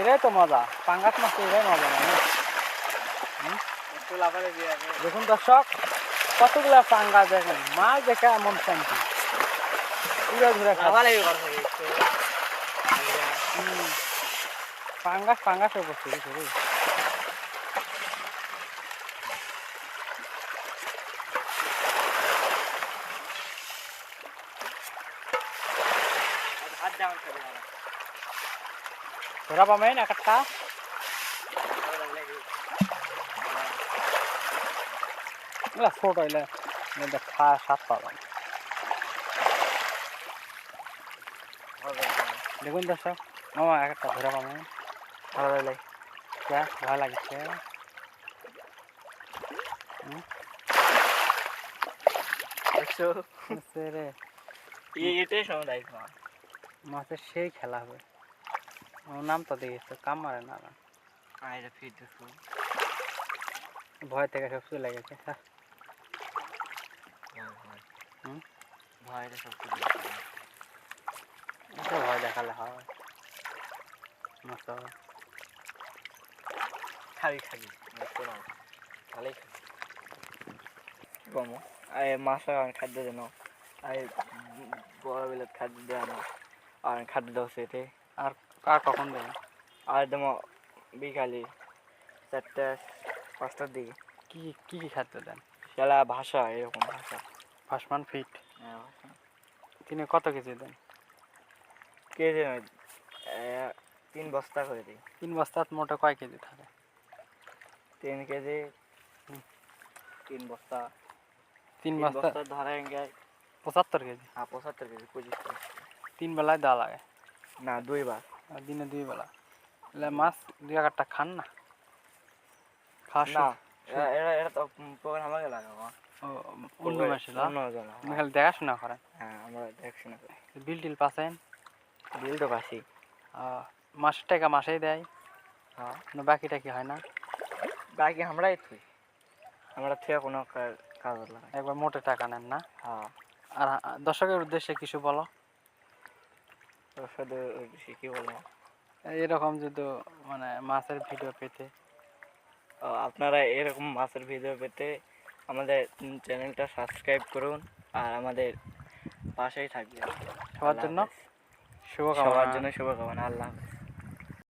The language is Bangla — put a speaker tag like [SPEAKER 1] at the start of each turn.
[SPEAKER 1] এটাই তো মজা। পাঙ্গাস মাছ এটাই মজা মানে দেখুন দর্শক কতগুলা পাঙ্গা দেখেন। মাছ দেখে এমন শান্তি। পাঙ্গাস পাঙ্গাস
[SPEAKER 2] করছে
[SPEAKER 1] ধরা পাবেন একটা এগুলা ছোট হইলে খাওয়া স্বাদ পাবেন দেখুন দর্শক মামা এক একটা ধরা পাবেন ভালো লাগলে যা ভালো লাগছে রে
[SPEAKER 2] এটাই সময় মাছ
[SPEAKER 1] মাছের সেই খেলা হবে। ওর নাম তো দেখিস তো কাম মারে না।
[SPEAKER 2] এটা ফিট
[SPEAKER 1] ভয় থেকে সব চলে গেছে
[SPEAKER 2] ভয় সব
[SPEAKER 1] দেখালে হয়। মাছ হবে।
[SPEAKER 2] খাবি খাবি ভালোই খাবি কম। আর মাছ খাদ্য দেন। আর বড় বেলার খাদ্য দেওয়া না আর খাদ্য দেওয়া সেটে।
[SPEAKER 1] আর আর কখন দেবেন
[SPEAKER 2] আর দেম বিকালে চারটা পাঁচটার দিকে।
[SPEAKER 1] কি কি কি খাদ্য দেন?
[SPEAKER 2] সেলা ভাষা এরকম ভাষা।
[SPEAKER 1] ফাসমান ফিট?
[SPEAKER 2] হ্যাঁ,
[SPEAKER 1] তিনি কত কেজি দেন?
[SPEAKER 2] কেজি তিন বস্তা করে দিই।
[SPEAKER 1] তিন বস্তাত মোটে কয় কেজি থাকে?
[SPEAKER 2] তিন কেজি তিন বস্তা।
[SPEAKER 1] তিন বস্তা?
[SPEAKER 2] বস্তা ধরেন
[SPEAKER 1] পঁচাত্তর কেজি?
[SPEAKER 2] হ্যাঁ পঁচাত্তর কেজি পঁচিশ কেজি।
[SPEAKER 1] তিন বেলায় দেওয়া লাগে
[SPEAKER 2] না দুইবার
[SPEAKER 1] আর দিনে দুই বেলা। এলে মাছ দুই একটা খান না? খাওয়া
[SPEAKER 2] না এটা তো প্রোগ্রাম আমাকে লাগাবো।
[SPEAKER 1] অন্য মাসে
[SPEAKER 2] অন্য
[SPEAKER 1] খালি দেখাশোনা করেন।
[SPEAKER 2] হ্যাঁ আমরা দেখছি না
[SPEAKER 1] বিল টিল পাচ্ছেন
[SPEAKER 2] বিল তো পাচ্ছি
[SPEAKER 1] মাসের টাকা মাসেই দেয়?
[SPEAKER 2] হ্যাঁ।
[SPEAKER 1] বাকিটা কি হয় না?
[SPEAKER 2] বাকি আমরাই থুই। আমরা থেকে কোনো কাজ লাগাই।
[SPEAKER 1] একবার মোটে টাকা নেন না?
[SPEAKER 2] হ্যাঁ।
[SPEAKER 1] আর দর্শকের উদ্দেশ্যে কিছু বলো।
[SPEAKER 2] শুধু কি বলব
[SPEAKER 1] এরকম যদি মানে মাছের ভিডিও পেতে
[SPEAKER 2] আপনারা এরকম মাছের ভিডিও পেতে আমাদের চ্যানেলটা সাবস্ক্রাইব করুন আর আমাদের পাশেই থাকবে
[SPEAKER 1] সবার জন্য। শুভকামনা
[SPEAKER 2] সবার জন্য শুভকামনা আল্লাহ হাফেজ।